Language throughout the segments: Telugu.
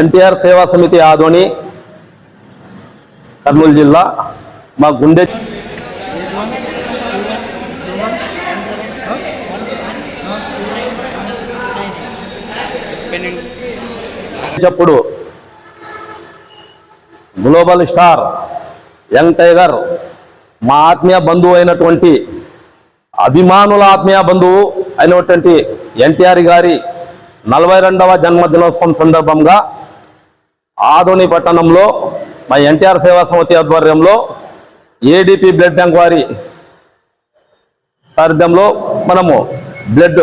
ఎన్టీఆర్ సేవా సమితి ఆదోని కర్నూలు జిల్లా మా గుండె చెప్పుడు గ్లోబల్ స్టార్ యంగ్ టైగర్ మా ఆత్మీయ బంధువు అయినటువంటి అభిమానుల ఆత్మీయ బంధువు అయినటువంటి ఎన్టీఆర్ గారి నలభై రెండవ జన్మదినోత్సవం సందర్భంగా ఆదోని పట్టణంలో మా ఎన్టీఆర్ సేవా సమితి ఆధ్వర్యంలో ఏడిపి బ్లడ్ బ్యాంక్ వారి సారథ్యంలో మనము బ్లడ్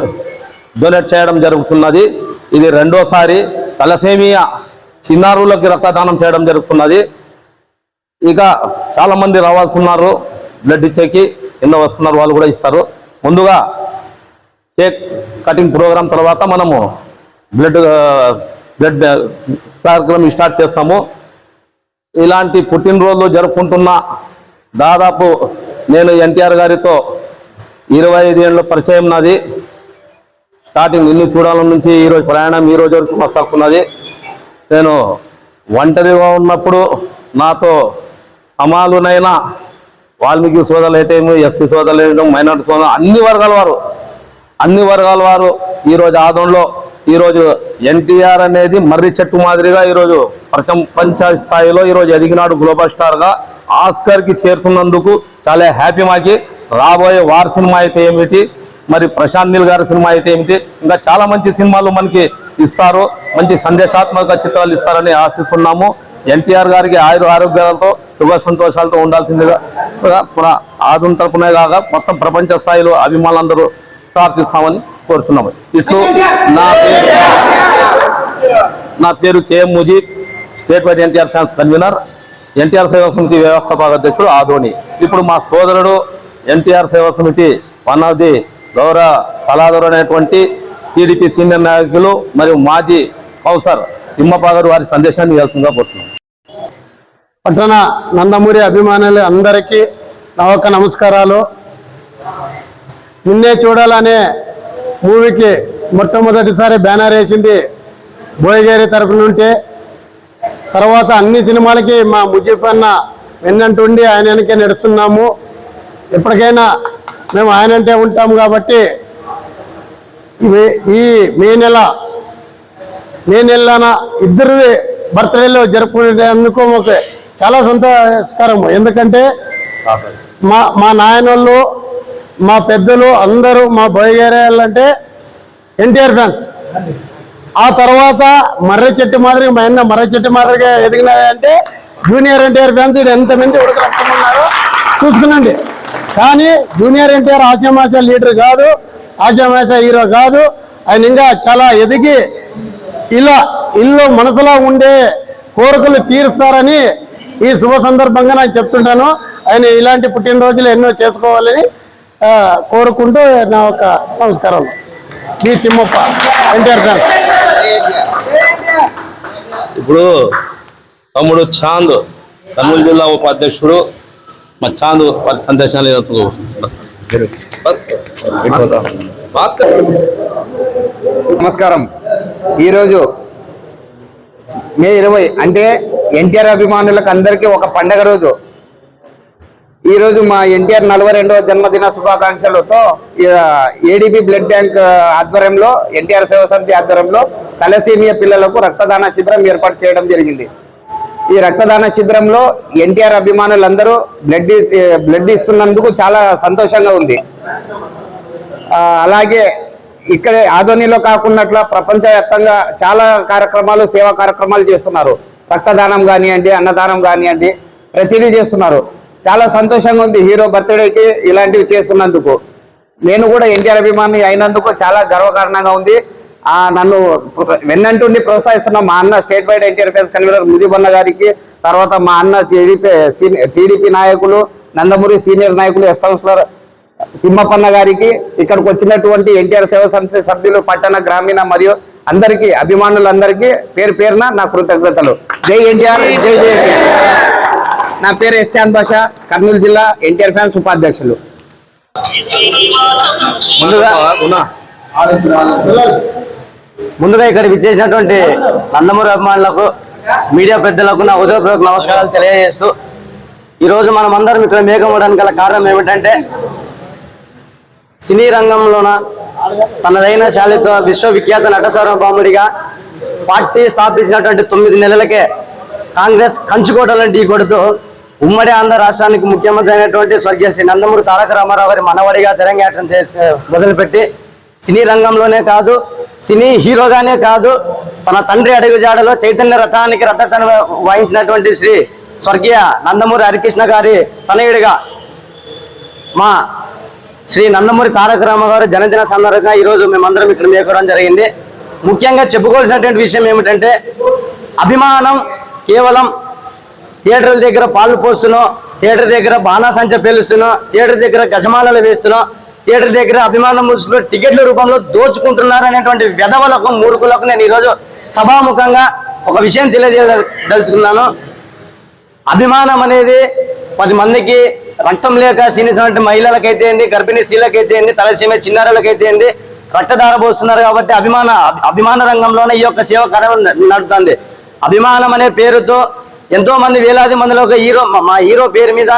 డొనేట్ చేయడం జరుగుతున్నది. ఇది రెండోసారి తలసేమియా చిన్నారులకి రక్తదానం చేయడం జరుగుతున్నది. ఇక చాలామంది రావాల్సి ఉన్నారు. బ్లడ్ ఇచ్చేకి కింద వస్తున్నారు వాళ్ళు కూడా ఇస్తారు. ముందుగా కేక్ కటింగ్ ప్రోగ్రాం తర్వాత మనము బ్లడ్ బ్లడ్ uh, కార్యక్రమం స్టార్ట్ చేస్తాము. ఇలాంటి పుట్టినరోజులు జరుపుకుంటున్న దాదాపు నేను ఎన్టీఆర్ గారితో ఇరవై ఐదు ఏళ్ళ పరిచయం నాది. స్టార్టింగ్ నిన్ను చూడాలని నుంచి ఈరోజు ప్రయాణం ఈ రోజు వరకు కొనసాగుతున్నది. నేను ఒంటరిగా ఉన్నప్పుడు నాతో సమానులైన వాల్మీకి సోదరులు అయితే ఎస్సీ సోదరులు అయితే మైనార్టీ సోదరులు అన్ని వర్గాల వారు అన్ని వర్గాల వారు ఈరోజు ఆదంలో ఈరోజు ఎన్టీఆర్ అనేది మర్రి చెట్టు మాదిరిగా ఈరోజు ప్రపంచ స్థాయిలో ఈరోజు ఎదిగినాడు గ్లోబల్ స్టార్గా ఆస్కర్కి చేరుతున్నందుకు చాలా హ్యాపీ మాకి. రాబోయే వార్ సినిమా అయితే ఏమిటి? మరి ప్రశాంత్ నీల్ గారి సినిమా అయితే ఏమిటి? ఇంకా చాలా మంచి సినిమాలు మనకి ఇస్తారు. మంచి సందేశాత్మక చిత్రాలు ఇస్తారని ఆశిస్తున్నాము. ఎన్టీఆర్ గారికి ఆయుర ఆరోగ్యాలతో శుభ సంతోషాలతో ఉండాల్సిందిగా పురా ఆదున తరపునే కాక మొత్తం ప్రపంచ స్థాయిలో అభిమానులందరూ ప్రార్థిస్తామని కోరుతున్నాము. ఇట్లు నా పేరు నా పేరు KM Mujeeb state wide NTR fans convener. NTR సేవా సమితి వ్యవస్థాపక అధ్యక్షుడు ఆధోని ఇప్పుడు మా సోదరుడు ఎన్టీఆర్ సేవా సమితి వన్ ఆఫ్ ది గౌరవ సలహాదారు అనేటువంటి టీడీపీ సీనియర్ నాయకులు మరియు మాజీ కౌసర్ తిమ్మపాగారు వారి సందేశాన్ని ఇవ్వాల్సిందిగా కోరుతున్నాం. పట్టణ నందమూరి అభిమానులు అందరికీ నా నమస్కారాలు. నిన్నే చూడాలనే మూవీకి మొట్టమొదటిసారి బ్యానర్ వేసింది బోయగారి తరపు నుండి. తర్వాత అన్ని సినిమాలకి మా ముజీబ్ అన్న వెన్నంటుండి ఆయన వెనకే నడుస్తున్నాము. ఎప్పటికైనా మేము ఆయనంటే ఉంటాము కాబట్టి ఈ మే నెల మే నెలన ఇద్దరు బర్త్డేలో జరుపుకునేందుకు మాకు చాలా సంతోషకరం ఎందుకంటే మా మా నాయనోళ్ళు మా పెద్దలు అందరూ మా బోయగారు అంటే ఎన్టీఆర్ ఫ్యాన్స్. ఆ తర్వాత మర్రి చెట్టు మాదిరిగా మా అన్న మర్రి చెట్టు మాదిరిగా ఎదిగినాయంటే జూనియర్ ఎన్టీఆర్ ఫ్యాన్స్ ఇక్కడ ఎంతమంది ఉన్నారు చూసుకునండి. కానీ జూనియర్ ఎన్టీఆర్ ఆశామాష లీడర్ కాదు ఆశామాష హీరో కాదు. ఆయన ఇంకా చాలా ఎదిగి ఇలా ఇల్లు మనసులో ఉండే కోరికలు తీరుస్తారని ఈ శుభ సందర్భంగా నేను చెప్తుంటాను. ఆయన ఇలాంటి పుట్టినరోజులు ఎన్నో చేసుకోవాలని కోరుకుంటూ నా ఒక నమస్కారం. బి తిమ్మప్ప ఎన్టీఆర్ ఇప్పుడు తమ్ముడు చాంద్ కర్నూలు జిల్లా ఉపాధ్యక్షుడు మా చాంద్ వారి సందేశాలు నమస్కారం. ఈరోజు మే ఇరవై అంటే ఎన్టీఆర్ అభిమానులకు అందరికీ ఒక పండగ రోజు. ఈరోజు మా ఎన్టీఆర్ నలభై రెండవ జన్మదిన శుభాకాంక్షలతో ఏడీబీ బ్లడ్ బ్యాంక్ ఆధ్వర్యంలో ఎన్టీఆర్ సేవ సమితి ఆధ్వర్యంలో తలసీమియా పిల్లలకు రక్తదాన శిబిరం ఏర్పాటు చేయడం జరిగింది. ఈ రక్తదాన శిబిరంలో ఎన్టీఆర్ అభిమానులందరూ బ్లడ్ బ్లడ్ ఇస్తున్నందుకు చాలా సంతోషంగా ఉంది. అలాగే ఇక్కడ ఆధోనిలో కాకున్నట్ల ప్రపంచవ్యాప్తంగా చాలా కార్యక్రమాలు సేవా కార్యక్రమాలు చేస్తున్నారు. రక్తదానం కానివ్వండి అన్నదానం కానివ్వండి ప్రతిదీ చేస్తున్నారు. చాలా సంతోషంగా ఉంది హీరో బర్త్డేకి ఇలాంటివి చేస్తున్నందుకు. నేను కూడా ఎన్టీఆర్ అభిమాని అయినందుకు చాలా గర్వకారణంగా ఉంది. ఆ నన్ను వెన్నంటుండి ప్రోత్సహిస్తున్న మా అన్న state wide NTR fans convener ముజిబన్న గారికి తర్వాత మా అన్న టీడీపీ టీడీపీ నాయకులు నందమూరి సీనియర్ నాయకులు ఎస్ కౌన్సిలర్ తిమ్మపన్న గారికి ఇక్కడికి వచ్చినటువంటి ఎన్టీఆర్ సేవ సంస్థ సభ్యులు పట్టణ గ్రామీణ మరియు అందరికీ అభిమానులందరికీ పేరు పేరున నా కృతజ్ఞతలు. జై ఎన్టీఆర్ జై జై నా పేరు ఎస్చాన్ భాష కర్నూలు జిల్లా ఎన్టీఆర్ ఫ్యాన్స్ ఉపాధ్యక్షులు. ముందుగా ముందుగా ఇక్కడ విచ్చేసినటువంటి నందమూరి అభిమానులకు మీడియా పెద్దలకు నా ఉదయపూర్వక నమస్కారాలు తెలియజేస్తూ ఈరోజు మనం అందరం ఇక్కడ మేఘమవడానికి గల కారణం ఏమిటంటే సినీ రంగంలోన తనదైన శాలితో విశ్వవిఖ్యాత నటసార్వభౌముడిగా పార్టీ స్థాపించినటువంటి తొమ్మిది నెలలకే కాంగ్రెస్ కంచుకోటలను ఢీ కొడుతూ ఉమ్మడి ఆంధ్ర రాష్ట్రానికి ముఖ్యమంత్రి అయినటువంటి స్వర్గీయ శ్రీ నందమూరి తారక రామారావు గారి మనవడిగా తెరంగేటం మొదలుపెట్టి సినీ రంగంలోనే కాదు సినీ హీరోగానే కాదు తన తండ్రి అడుగుజాడలో చైతన్య రథానికి రథతను వాయించినటువంటి శ్రీ స్వర్గీయ నందమూరి హరికృష్ణ గారి తనయుడిగా మా శ్రీ నందమూరి తారక రామారావు జన్మదిన సందర్భంగా ఈరోజు మేమందరం ఇక్కడ మేకోవడం జరిగింది. ముఖ్యంగా చెప్పుకోవాల్సినటువంటి విషయం ఏమిటంటే అభిమానం కేవలం థియేటర్ల దగ్గర పాలు పోస్తున్నాం థియేటర్ దగ్గర బాణాసంచ పేలుస్తున్నాం థియేటర్ దగ్గర గజమాలలు వేస్తున్నాం థియేటర్ దగ్గర అభిమానం ముసుగులో టికెట్ల రూపంలో దోచుకుంటున్నారు అనేటువంటి వెధవలకు మూర్ఖులకు నేను ఈరోజు సభాముఖంగా ఒక విషయం తెలియజేయదలుచుకున్నాను. అభిమానం అనేది పది మందికి రక్తం లేక క్షీణించినటువంటి మహిళలకైతే ఏంది గర్భిణీ స్త్రీలకైతే ఏంది తలసీమ చిన్నారులకైతే ఏంది రక్తధార పోస్తున్నారు కాబట్టి అభిమాన అభిమాన రంగంలోనే ఈ యొక్క సేవ కార్యం నడుతుంది. అభిమానం అనే పేరుతో ఎంతో మంది వేలాది మందిలో ఒక హీరో మా- హీరో పేరు మీద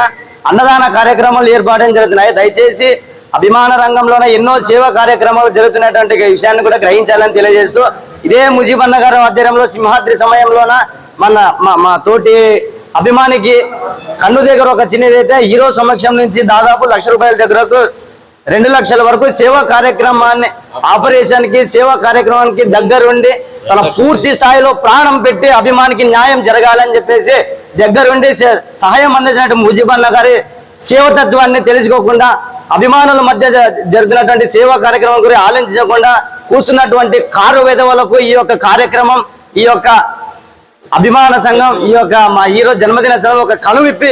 అన్నదాన కార్యక్రమాలు ఏర్పాటు జరుగుతున్నాయి. దయచేసి అభిమాన రంగంలోనే ఎన్నో సేవా కార్యక్రమాలు జరుగుతున్నటువంటి విషయాన్ని కూడా గ్రహించాలని తెలియజేస్తూ ఇదే ముజీబన్న గారి ఆధ్వర్యంలో సింహాద్రి సమయంలోన మన మా మా తోటి అభిమానికి కన్ను దగ్గర ఒక చిన్నదైతే హీరో సమక్షం నుంచి దాదాపు లక్ష రూపాయల దగ్గరకు రెండు లక్షల వరకు సేవా కార్యక్రమాన్ని ఆపరేషన్కి సేవా కార్యక్రమానికి దగ్గరుండి తన పూర్తి స్థాయిలో ప్రాణం పెట్టి అభిమానికి న్యాయం జరగాలని చెప్పేసి దగ్గరుండి సహాయం అందించినట్టు ముజీబన్న గారి సేవతత్వాన్ని తెలుసుకోకుండా అభిమానుల మధ్య జ- జరుగుతున్నటువంటి సేవా కార్యక్రమం గురించి ఆలోచించకుండా కూర్చున్నటువంటి కారు విధవలకు ఈ యొక్క కార్యక్రమం ఈ యొక్క అభిమాన సంఘం ఈ యొక్క మా హీరో జన్మదిన సంఘం ఒక కనువిప్పి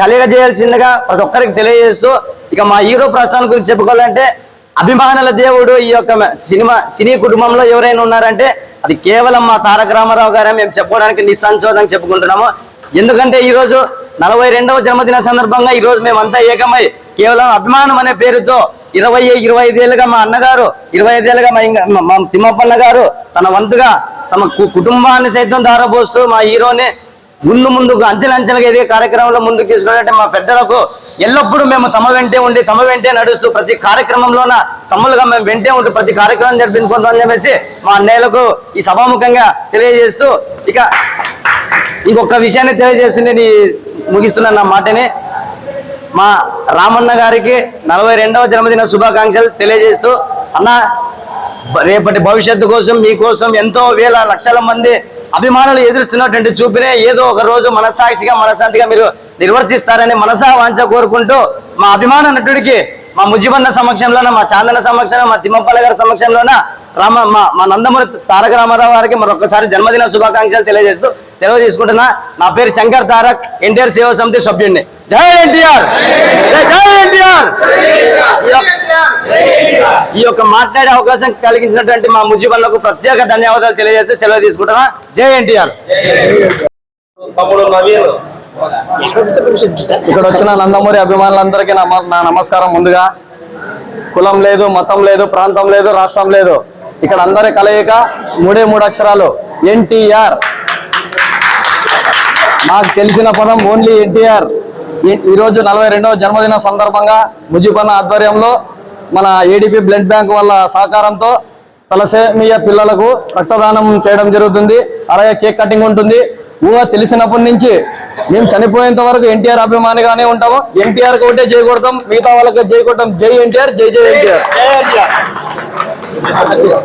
కలిగజేయాల్సిందిగా ప్రతి ఒక్కరికి తెలియజేస్తూ ఇక మా హీరో ప్రస్థానం గురించి చెప్పుకోవాలంటే అభిమానుల దేవుడు ఈ యొక్క సినిమా సినీ కుటుంబంలో ఎవరైనా ఉన్నారంటే అది కేవలం మా తారక రామారావు గారే మేము చెప్పుకోవడానికి నిస్సంశోధంగా చెప్పుకుంటున్నాము. ఎందుకంటే ఈరోజు నలభై రెండవ జన్మదిన సందర్భంగా ఈరోజు మేమంతా ఏకమై కేవలం అభిమానం అనే పేరుతో ఇరవై ఇరవై ఐదేళ్ళుగా మా అన్నగారు ఇరవై ఐదేళ్ళుగా మా ఇంకా మా- తిమ్మప్పన్న గారు తన వంతుగా తమ కుటుంబాన్ని సైతం దారబోస్తూ మా హీరోని ముందు ముందుకు అంచెలంచెలుగా ఎదిగే కార్యక్రమంలో ముందుకు తీసుకున్నట్టే మా పెద్దలకు ఎల్లప్పుడూ మేము తమ వెంటే ఉండి తమ వెంటే నడుస్తూ ప్రతి కార్యక్రమంలోన తమ్ములుగా మేము వెంటే ఉంటూ ప్రతి కార్యక్రమం జరిపించుకుంటామని చెప్పేసి మా అన్నయ్యలకు ఈ సభాముఖంగా తెలియజేస్తూ ఇక ఇంకొక విషయాన్ని తెలియజేసి నేను ముగిస్తున్నాను నా మాటని మా రామన్న గారికి నలభై రెండవ జన్మదిన శుభాకాంక్షలు తెలియజేస్తూ అన్న రేపటి భవిష్యత్తు కోసం మీకోసం ఎంతో వేల లక్షల మంది అభిమానులు ఎదురుస్తున్నటువంటి చూపినే ఏదో ఒక రోజు మనసాక్షిగా మనశాంతిగా మీరు నిర్వర్తిస్తారని మనసా వాంచ కోరుకుంటూ మా అభిమాన నటుడికి మా ముజిబన్న సమక్షంలోన మా చాందన సమక్షంలో మా తిమ్మప్పల గారి సమక్షంలోన రామ మా మా నందమూరి తారక రామారావు గారికి మరొకసారి జన్మదిన శుభాకాంక్షలు తెలియజేస్తూ తెలియజేసుకుంటున్నా. నా పేరు శంకర్ తారక్ ఎన్టీఆర్ సేవా సమితి సభ్యుడిని. జై ఎన్టీఆర్! జై ఎన్టీఆర్! ఈ యొక్క మాట్లాడే అవకాశం కలిగించినటువంటి మా ముజిబన్లకు ప్రత్యేక ధన్యవాదాలు తెలియజేస్తూ సెలవు తీసుకుంటున్నా. జై ఎన్టీఆర్! ఇక్కడ వచ్చిన నందమూరి అభిమానులందరికీ నమ- నా నమస్కారం ముందుగా. కులం లేదు మతం లేదు ప్రాంతం లేదు రాష్ట్రం లేదు. ఇక్కడ అందరి కలయిక మూడే మూడు అక్షరాలు. ఎన్టీఆర్. నాకు తెలిసిన పదం ఓన్లీ ఎన్టీఆర్. ఈరోజు నలభై రెండవ జన్మదిన సందర్భంగా ముజిబన్న ఆధ్వర్యంలో మన ఏడిపి బ్లడ్ బ్యాంక్ వాళ్ళ సహకారంతో తలసేమియా పిల్లలకు రక్తదానం చేయడం జరుగుతుంది. అలాగే కేక్ కటింగ్ ఉంటుంది. ఊహ తెలిసినప్పటి నుంచి మేము చనిపోయేంత వరకు ఎన్టీఆర్ అభిమానిగానే ఉంటాము. ఎన్టీఆర్ ఒకటే జై కొడతాం. మిగతా వాళ్ళకి జై కొడతాం జై ఎన్టీఆర్ జై జై ఎన్టీఆర్. 还 有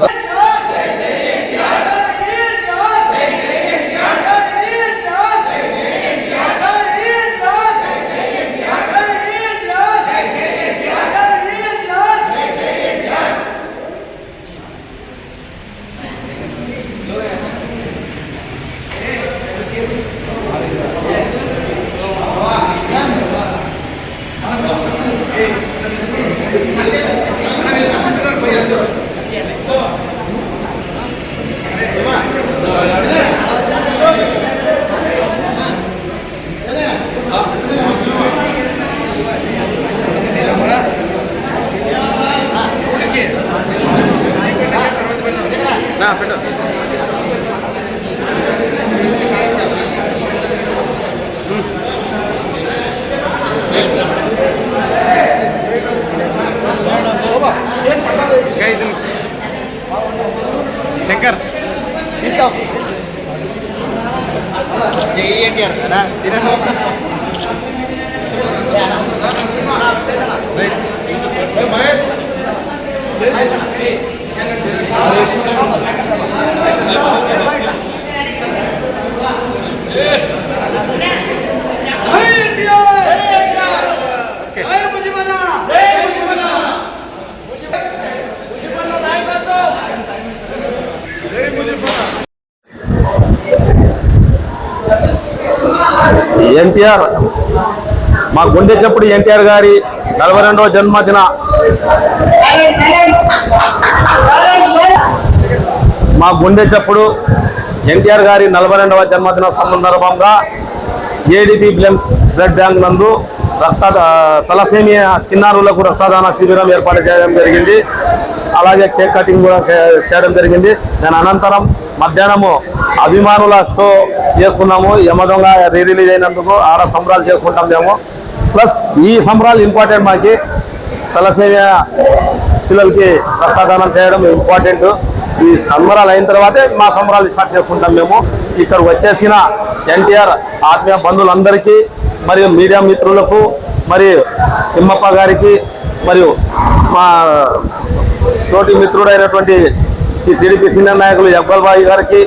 శంకర్ ఎన్టీఆర్. మా గుండె చప్పుడు ఎన్టీఆర్ గారి నలభై రెండవ జన్మదిన. మా గుండె చప్పుడు ఎన్టీఆర్ గారి నలభై రెండవ జన్మదిన సందర్భంగా ఏడిపి బ్లడ్ బ్యాంక్ నందు రక్త తలసేమియా చిన్నారులకు రక్తదాన శిబిరం ఏర్పాటు చేయడం జరిగింది. అలాగే కేక్ కటింగ్ కూడా చేయడం జరిగింది. దాని అనంతరం మధ్యాహ్నము అభిమానుల షో చేసుకున్నాము. యమదొంగ రీ రిలీజ్ అయినందుకు ఆడ సంబరాలు చేసుకుంటాం మేము. ప్లస్ ఈ సంబరాలు ఇంపార్టెంట్ మాకి. తలసేమియా పిల్లలకి రక్తదానం చేయడం ఇంపార్టెంట్. ఈ సంబరాలు అయిన తర్వాతే మా సంబరాలు స్టార్ట్ చేసుకుంటాం మేము. ఇక్కడ వచ్చేసిన ఎన్టీఆర్ ఆత్మీయ బంధువులందరికీ మరియు మీడియా మిత్రులకు మరియు తిమ్మప్ప గారికి మరియు మా తోటి మిత్రుడైనటువంటి సి- టీడీపీ సీనియర్ నాయకులు యక్బల్ బాయి గారికి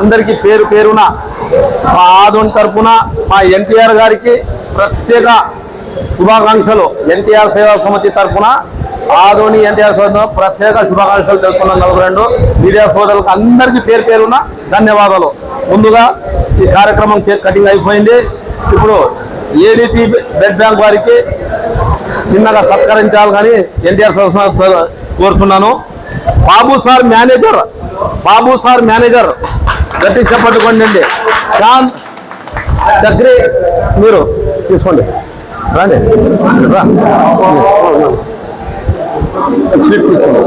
అందరికీ పేరు పేరున మా ఆదోన్ తరపున మా ఎన్టీఆర్ గారికి ప్రత్యేక శుభాకాంక్షలు. ఎన్టీఆర్ సేవా సమితి తరపున ఆదోని ఎన్టీఆర్ సోదరు ప్రత్యేక శుభాకాంక్షలు తెలుపుకున్న నలభై రెండు. మీడియా సోదరులకు అందరికీ పేరు పేరున ధన్యవాదాలు. ముందుగా ఈ కార్యక్రమం కేక్ కటింగ్ అయిపోయింది. ఇప్పుడు ఏడీపీ బ్లడ్ బ్యాంక్ వారికి చిన్నగా సత్కరించాలి కానీ ఎన్టీఆర్ సంస్థ కోరుతున్నాను. Babu sir manager Babu sir manager గట్టి చెప్పట్టుకోండి చాంద్ చక్రి మీరు తీసుకోండి. రండి. రా. స్వీట్ తీసుకోండి.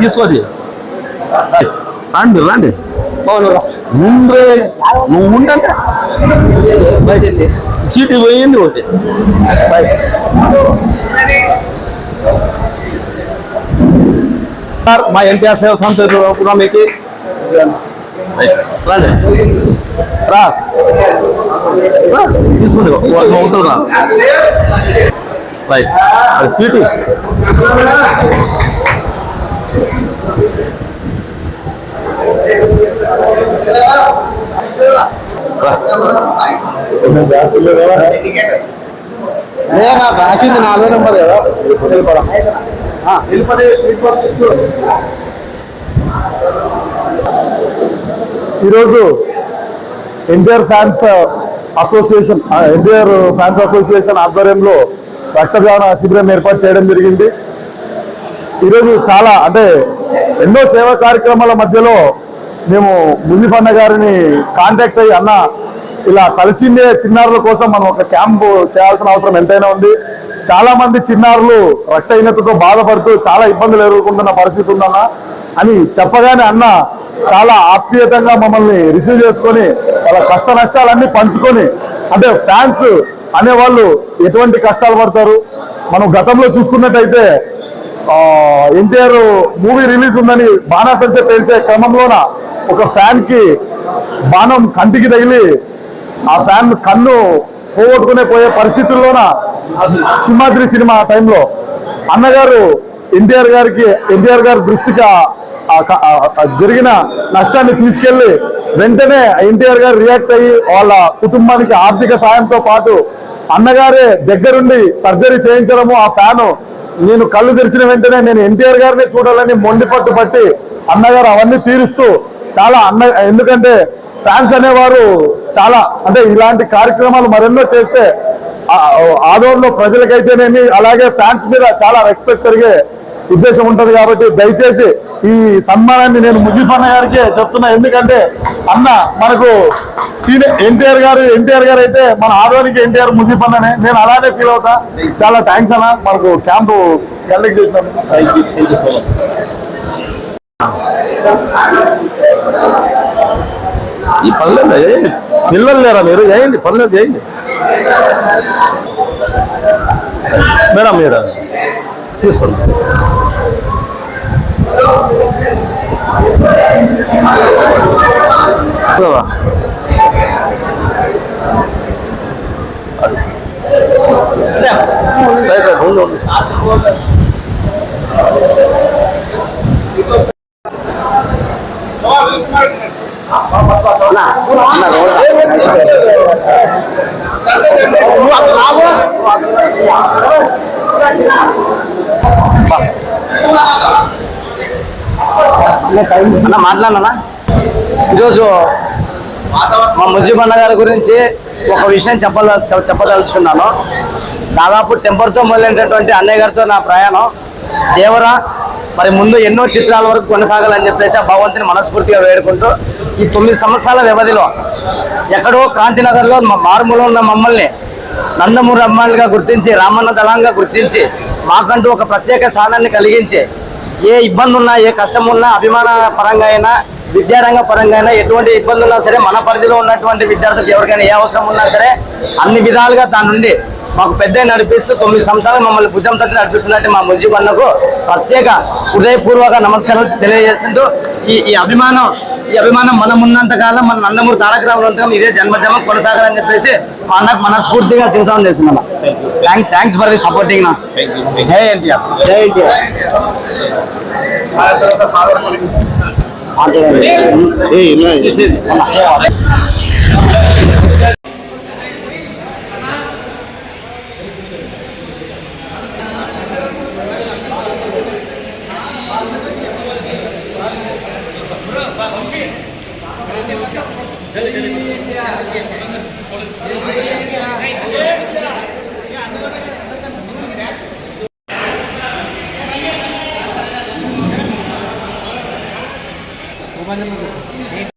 తీసుకోండి రండి రండి. ముందే నువ్వు ఉండంటే. సీటు పోయింది ఒకటి. బయట. మా ఎన్టీఆర్ సేవ సంస్థ తరపున మీకు రండి రాస్ రా, తీసుకోండి నువ్వు అవుతావు రా రైట్ అది స్వీట్ రాసింది నాలుగో నెంబర్ కదా ఈరోజు NTR fans association NTR fans association ఆధ్వర్యంలో రక్తదాన శిబిరం ఏర్పాటు చేయడం జరిగింది. ఈరోజు చాలా అంటే ఎన్నో సేవా కార్యక్రమాల మధ్యలో మేము ముజీఫ్ అన్న గారిని కాంటాక్ట్ అయ్యి అన్న ఇలా కలిసిండే చిన్నారుల కోసం మనం ఒక క్యాంపు చేయాల్సిన అవసరం ఎంతైనా ఉంది. చాలా మంది చిన్నారులు రక్తహీనతతో బాధపడుతూ చాలా ఇబ్బందులు ఎదుర్కొంటున్న పరిస్థితి ఉందన్న అని చెప్పగానే అన్న చాలా ఆప్యాయతంగా మమ్మల్ని రిసీవ్ చేసుకొని వాళ్ళ కష్ట నష్టాలన్నీ పంచుకొని అంటే ఫ్యాన్స్ అనేవాళ్ళు ఎటువంటి కష్టాలు పడతారు? మనం గతంలో చూసుకున్నట్టయితే ఎన్టీఆర్ మూవీ రిలీజ్ ఉందని బాణాసంచ పేల్చే క్రమంలోన ఒక ఫ్యాన్కి బాణం కంటికి తగిలి ఆ ఫ్యాన్ కన్ను పోగొట్టుకునే పోయే పరిస్థితుల్లోన సింహాద్రి సినిమా టైంలో అన్నగారు ఎన్టీఆర్ గారికి ఎన్టీఆర్ గారి దృష్టికి జరిగిన నష్టాన్ని తీసుకెళ్ళి వెంటనే ఎన్టీఆర్ గారు రియాక్ట్ అయ్యి వాళ్ళ కుటుంబానికి ఆర్థిక సాయంతో పాటు అన్నగారే దగ్గరుండి సర్జరీ చేయించడము ఆ ఫ్యాను నేను కళ్ళు తెరిచిన వెంటనే నేను ఎన్టీఆర్ గారిని చూడాలని మొండి పట్టు పట్టి అన్నగారు అవన్నీ తీరుస్తూ చాలా అన్న ఎందుకంటే ఫ్యాన్స్ అనేవారు చాలా అంటే ఇలాంటి కార్యక్రమాలు మరెన్నో చేస్తే ఆదోర్లో ప్రజలకైతేనేమి అలాగే ఫ్యాన్స్ మీద చాలా రెస్పెక్ట్ పెరిగే ఉద్దేశం ఉంటుంది కాబట్టి దయచేసి ఈ సన్మానాన్ని నేను ముజీఫన్న గారికి చెప్తున్నా. ఎందుకంటే అన్న మనకు సీనియర్ ఎన్టీఆర్ గారు ఎన్టీఆర్ గారు అయితే మన ఆదోనికి ఎన్టీఆర్ ముజీఫ్ అన్ననే నేను అలానే ఫీల్ అవుతా. చాలా థ్యాంక్స్ అన్న. మనకు క్యాంపు కండక్ట్ చేసినందుకు ఈ పనులు చేయండి పిల్లలు లేరా మీరు? చేయండి పనులు చేయండి మేడం మేడం తీసుకోండి కదా. రైట్, రైట్, ఉంది, ఉంది. అన్న మాట్లాడనా? ఈరోజు మా ముజీబన్న గారి గురించి ఒక విషయం చెప్పద చెప్పదలుచుకున్నాను. దాదాపు టెంపర్తో మొదలైనటువంటి అన్నయ్య గారితో నా ప్రయాణం. దేవరా మరి ముందు ఎన్నో చిత్రాల వరకు కొనసాగాలని చెప్పేసి ఆ భగవంతుని మనస్ఫూర్తిగా వేడుకుంటూ ఈ తొమ్మిది సంవత్సరాల వ్యవధిలో ఎక్కడో క్రాంతినగర్లో మా మారుమూల ఉన్న మమ్మల్ని నందమూరి అమ్మాయిలుగా గుర్తించి రామన్న దళంగా గుర్తించి మాకంటూ ఒక ప్రత్యేక స్థానాన్ని కలిగించి ఏ ఇబ్బంది ఉన్నా ఏ కష్టం ఉన్నా అభిమాన పరంగా అయినా విద్యారంగ పరంగా అయినా ఎటువంటి ఇబ్బంది ఉన్నా సరే మన పరిధిలో ఉన్నటువంటి విద్యార్థులకు ఎవరికైనా ఏ అవసరం ఉన్నా సరే అన్ని విధాలుగా దాని నుండి మాకు పెద్ద నడిపిస్తూ తొమ్మిది సంవత్సరాలు మమ్మల్ని భుజం తట్టి నడిపిస్తున్నట్టు మా ముజీబ్ అన్నకు ప్రత్యేక హృదయపూర్వక నమస్కారాలు తెలియజేస్తుంటూ ఈ ఈ అభిమానం ఈ అభిమానం మనం ఉన్నంతకాలం మన నందమూరి తారక రావు ఇదే జన్మజన్మ కొనసాగాలని చెప్పేసి మన మనస్ఫూర్తిగా చింతనం చేసిందన్న thank thanks for the supporting నా. జై ఎన్టీఆర్. జై ఎన్టీఆర్.